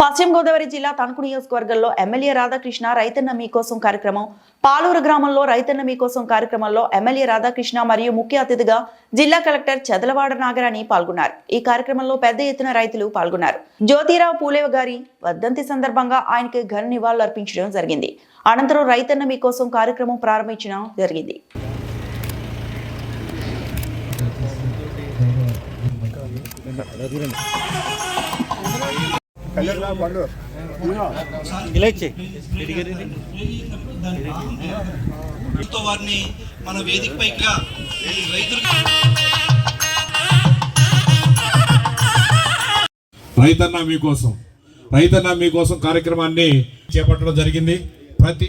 పశ్చిమ గోదావరి జిల్లా తణుకు నియోజకవర్గంలో ఎమ్మెల్యే రాధాకృష్ణ రైతన్న మీకోసం కార్యక్రమం. పాలూరు గ్రామంలో రైతన్న మీకోసం కార్యక్రమంలో ఎమ్మెల్యే రాధాకృష్ణ మరియు ముఖ్య అతిథిగా జిల్లా కలెక్టర్ చదలవాడ నాగరాణి పాల్గొన్నారు. ఈ కార్యక్రమంలో పెద్ద ఎత్తున రైతులు పాల్గొన్నారు. జ్యోతిరావు పూలేవ గారి వర్ధంతి సందర్భంగా ఆయనకి ఘన నివాళులు అర్పించడం జరిగింది. అనంతరం రైతన్న మీకోసం కార్యక్రమం ప్రారంభించడం జరిగింది. ఇలా ఇచ్చే వారిని మన వేదిక పైగా రైతులు రైతన్న మీకోసం రైతన్న మీకోసం కార్యక్రమాన్ని చేపట్టడం జరిగింది. ప్రతి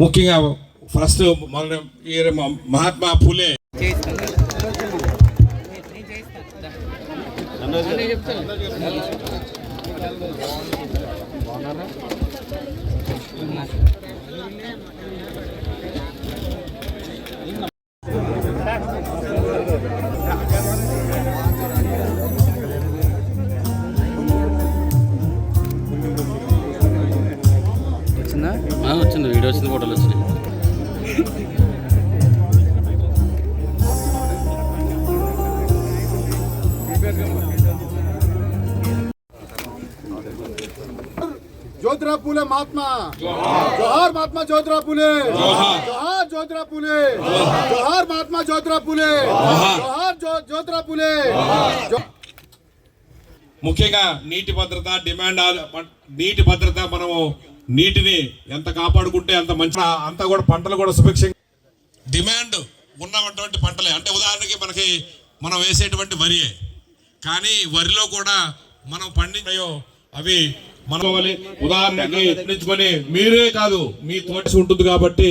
ముఖ్యంగా ఫస్ట్ మన మహాత్మా పూలే వచ్చిందా ఆ, వచ్చింది వీడియో వచ్చింది ఫోటోలు వచ్చినాయి ज्योतिराव फुले महात्मा जोहार महात्मा ज्योतिराव फुले जोहार ज्योतिराव फुले जोहार महात्मा ज्योतिराव फुले जोहार ज्यो- ज्योतिराव फुले जो- ముఖ్యంగా నీటి భద్రత డిమాండ్ ఆధార- ప- నీటి భద్రత మనము నీటిని ఎంత కాపాడుకుంటే అంత మంచి అంతా కూడా పంటలు కూడా సుభిక్షంగా డిమాండ్ ఉన్నటువంటి పంటలే అంటే ఉదాహరణకి మనకి మనం వేసేటువంటి వరియే కానీ వరిలో కూడా మనం పండించాయో అవి మనవాలి ఉదాహరణకి ఎత్తించుకొని మీరే కాదు మీ తోటి ఉంటుంది కాబట్టి